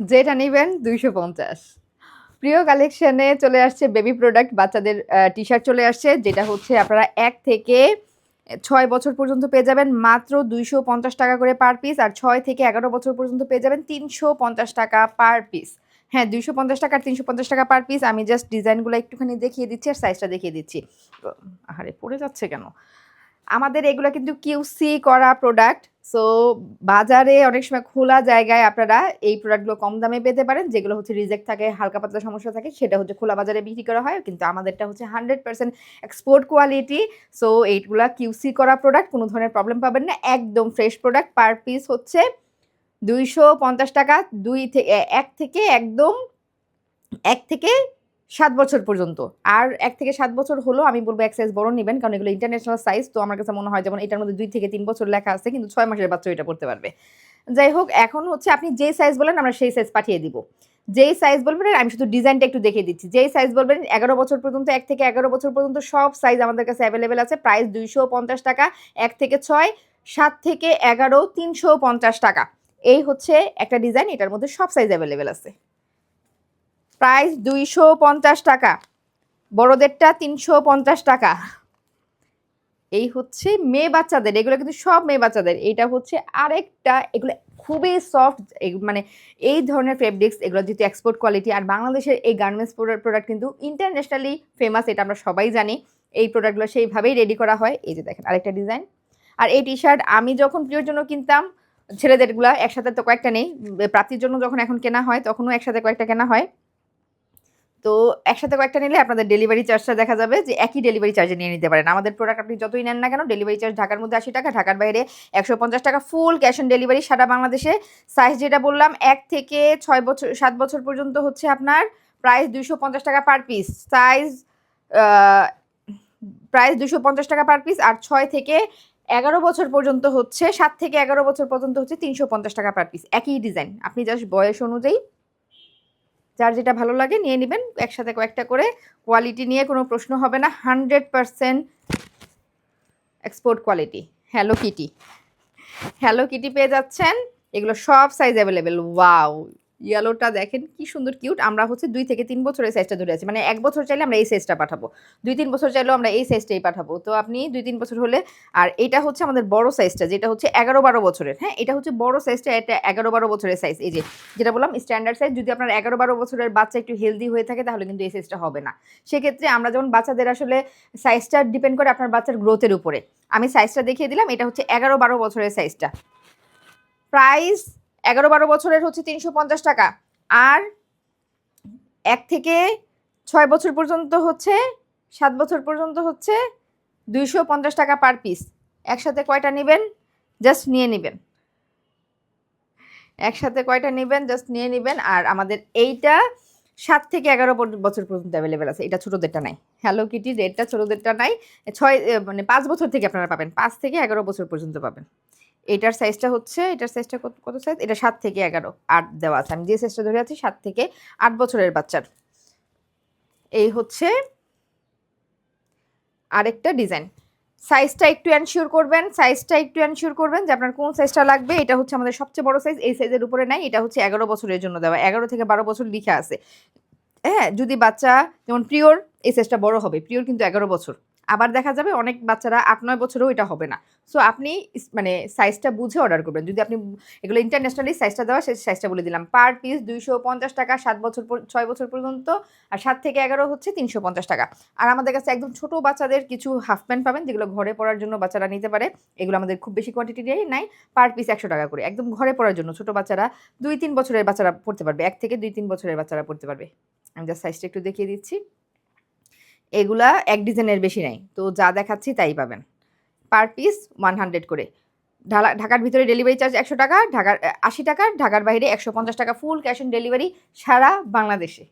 যেটা নেবেন দুইশো পঞ্চাশ। প্রিয় কালেকশনে চলে আসছে বেবি প্রোডাক্ট, বাচ্চাদের টি শার্ট চলে আসছে, যেটা হচ্ছে আপনারা এক থেকে ছয় বছর পর্যন্ত পেয়ে যাবেন মাত্র দুইশো পঞ্চাশ টাকা করে পার পিস আর ছয় থেকে এগারো বছর পর্যন্ত পেয়ে যাবেন তিনশো পঞ্চাশ টাকা পার পিস। হ্যাঁ দুইশো পঞ্চাশ টাকা আর তিনশো পঞ্চাশ টাকা পার পিস, আমি জাস্ট ডিজাইনগুলো একটুখানি দেখিয়ে দিচ্ছি আর সাইজটা দেখিয়ে দিচ্ছি। আরে পড়ে যাচ্ছে কেন? আমাদের এগুলো কিন্তু কিউসি করা প্রোডাক্ট সো বাজারে অনেক সময় খোলা জায়গায় আপনারা এই প্রোডাক্টগুলো কম দামে পেতে পারেন, যেগুলো হচ্ছে রিজেক্ট থাকে, হালকা পাতলা সমস্যা থাকে, সেটা হচ্ছে খোলা বাজারে বিক্রি করা হয়। কিন্তু আমাদেরটা হচ্ছে hundred percent export quality so এইগুলা কিউসি করা প্রোডাক্ট কোনো ধরনের প্রবলেম পাবেন না। একদম ফ্রেশ প্রোডাক্ট পার পিস হচ্ছে দুইশো পঞ্চাশ টাকা। দুই থেকে এক থেকে একদম এক থেকে সাত বছর পর্যন্ত। আর এক থেকে সাত বছর হলো, আমি বলব এক সাইজ বড় নেবেন, কারণ এগুলো ইন্টারন্যাশনাল সাইজ তো আমার কাছে মনে হয় যেমন এটার মধ্যে দুই থেকে তিন বছর লেখা আছে, কিন্তু ছয় মাসের বাচ্চা এটা পড়তে পারবে। যাই হোক, এখন হচ্ছে আপনি যেই সাইজ বলেন, আমরা সেই সাইজ পাঠিয়ে দিব। যেই সাইজ বলবেন, আমি শুধু ডিজাইনটা একটু দেখিয়ে দিচ্ছি। যেই সাইজ বলবেন, এগারো বছর পর্যন্ত, এক থেকে এগারো বছর পর্যন্ত সব সাইজ আমাদের কাছে অ্যাভেলেবেল আছে। প্রাইস দুইশো পঞ্চাশ টাকা, এক থেকে ছয়, সাত থেকে এগারো, তিনশো পঞ্চাশ টাকা। এই হচ্ছে একটা ডিজাইন এটার মধ্যে সব সাইজ অ্যাভেলেবেল আছে। প্রাইস দুইশো পঞ্চাশ টাকা। বড়দেরটা তিনশো পঞ্চাশ টাকা। এই হচ্ছে মেয়ে বাচ্চাদের, এগুলো কিন্তু সব মেয়ে বাচ্চাদের। এটা হচ্ছে আরেকটা, এগুলো খুবই সফট মানে এই ধরনের ফেব্রিক্স এগুলো যেহেতু এক্সপোর্ট কোয়ালিটি আর বাংলাদেশের এই গার্মেন্টস প্রোডাক্ট কিন্তু ইন্টারন্যাশনালি ফেমাস এটা আমরা সবাই জানি। এই প্রোডাক্টগুলো সেইভাবেই রেডি করা হয়। এই যে দেখেন, আরেকটা ডিজাইন আর এই টি শার্ট আমি যখন প্রিয়র জন্য কিনতাম, ছেলেদেরগুলা একসাথে তো কয়েকটা নেই, প্রাপ্তির জন্য যখন এখন কেনা হয়, তখনও একসাথে কয়েকটা কেনা হয়। তো একসাথে কয়েকটা নিলে আপনাদের ডেলিভারি চার্জটা দেখা যাবে যে একই ডেলিভারি চার্জে নিয়ে নিতে পারেন। আমাদের প্রোডাক্ট আপনি যতই নেন না কেন ডেলিভারি চার্জ ঢাকার মধ্যে আশি টাকা, ঢাকার বাইরে একশো পঞ্চাশ টাকা ফুল ক্যাশ অন ডেলিভারি সারা বাংলাদেশে। সাইজ যেটা বললাম, এক থেকে ছয় বছর, সাত বছর পর্যন্ত হচ্ছে আপনার প্রাইস দুইশো পঞ্চাশ টাকা পার পিস সাইজ প্রাইস দুশো পঞ্চাশ টাকা পার পিস আর ছয় থেকে এগারো বছর পর্যন্ত হচ্ছে, সাত থেকে এগারো বছর পর্যন্ত হচ্ছে তিনশো পঞ্চাশ টাকা পার পিস একই ডিজাইন আপনি জাস্ট বয়স অনুযায়ী যার যেটা ভালো লাগে নিয়ে নেবেন। একসাথে কয়েকটা করে কোয়ালিটি নিয়ে কোনো প্রশ্ন হবে না। Hundred percent export quality hello kitty hello kitty পেয়ে যাচ্ছেন। এগুলো সব সাইজ অ্যাভেলেবেল ওয়াও ইয়েলোটা দেখেন, কি সুন্দর কিউট আমরা হচ্ছে দুই থেকে তিন বছরের সাইজটা ধরে আছি। মানে এক বছর চাইলে আমরা এই সাইজটা পাঠাবো। দুই তিন বছর চাইলেও আমরা এই সাইজটাই পাঠাবো। তো আপনি দুই তিন বছর হলে, আর এটা হচ্ছে আমাদের বড় সাইজটা যেটা হচ্ছে এগারো বারো বছরের। হ্যাঁ এটা হচ্ছে বড় সাইজটা এটা এগারো বারো বছরের সাইজ এই যে, যেটা বললাম স্ট্যান্ডার্ড সাইজ যদি আপনার এগারো বারো বছরের বাচ্চা একটু হেলদি হয়ে থাকে, তাহলে কিন্তু এই সাইজটা হবে না। সেক্ষেত্রে আমরা যেমন বাচ্চাদের আসলে সাইজটা ডিপেন্ড করে আপনার বাচ্চার গ্রোথের উপরে। আমি সাইজটা দেখিয়ে দিলাম, এটা হচ্ছে এগারো বারো বছরের সাইজটা প্রাইস এগারো বারো বছরের হচ্ছে তিনশো পঞ্চাশ টাকা। আর এক থেকে ছয় বছর পর্যন্ত হচ্ছে, সাত বছর পর্যন্ত হচ্ছে দুইশো পঞ্চাশ টাকা পার পিস একসাথে কয়টা নেবেন? জাস্ট নিয়ে নেবেন। একসাথে কয়টা নেবেন? জাস্ট নিয়ে নেবেন। আর আমাদের এইটা সাত থেকে এগারো বছর পর্যন্ত অ্যাভেলেবেল আছে। এটা ছোটোদেরটা নাই। হ্যালো কিটি রেটটা ছোটোদেরটা নাই। ছয় মানে পাঁচ বছর থেকে আপনারা পাবেন। পাঁচ থেকে এগারো বছর পর্যন্ত পাবেন। এটার সাইজটা হচ্ছে, এটার সাইজটা কত কত সাইজ এটা সাত থেকে এগারো। আট দেওয়া আছে, আমি যে সাইজটা ধরে আছি, সাত থেকে আট বছরের বাচ্চার। এই হচ্ছে আরেকটা ডিজাইন সাইজটা একটু অ্যানশিওর করবেন সাইজটা একটু অ্যানশিওর করবেন যে আপনার কোন সাইজটা লাগবে। এটা হচ্ছে আমাদের সবচেয়ে বড় সাইজ এই সাইজের উপরে নাই, এটা হচ্ছে এগারো বছরের জন্য দেওয়া। এগারো থেকে বারো বছর লিখে আছে। হ্যাঁ যদি বাচ্চা, যেমন প্রিয়র এই সাইজটা বড় হবে। প্রিয়র কিন্তু এগারো বছর। আবার দেখা যাবে অনেক বাচ্চারা আট, নয় বছরেও এটা হবে না। সো আপনি মানে সাইজটা বুঝে অর্ডার করবেন। যদি আপনি এগুলো ইন্টারন্যাশনালি সাইজটা দেওয়া, সেই সাইজটা বলে দিলাম। পার পিস দুইশো পঞ্চাশ টাকা, সাত বছর ছয় বছর পর্যন্ত, আর সাত থেকে এগারো হচ্ছে তিনশো পঞ্চাশ টাকা। আর আমাদের কাছে একদম ছোট বাচ্চাদের কিছু হাফ প্যান্ট পাবেন, যেগুলো ঘরে পড়ার জন্য বাচ্চারা নিতে পারে। এগুলো আমাদের খুব বেশি কোয়ান্টিটি নেই, নাই। পার পিস একশো টাকা করে। একদম ঘরে পড়ার জন্য ছোট বাচ্চারা দুই, তিন বছরের বাচ্চারা পড়তে পারবে। এক থেকে দুই, তিন বছরের বাচ্চারা পড়তে পারবে। আমি জাস্ট সাইজটা একটু দেখিয়ে দিচ্ছি। এগুলা এক ডিজাইনের বেশি নাই। তো যা দেখাচ্ছি তাই পাবেন। পার পিস ওয়ান হান্ড্রেড করে। ঢাকার ভিতরে ডেলিভারি চার্জ একশো টাকা, ঢাকার আশি টাকা, ঢাকার বাইরে একশো পঞ্চাশ টাকা ফুল ক্যাশ অন ডেলিভারি সারা বাংলাদেশে।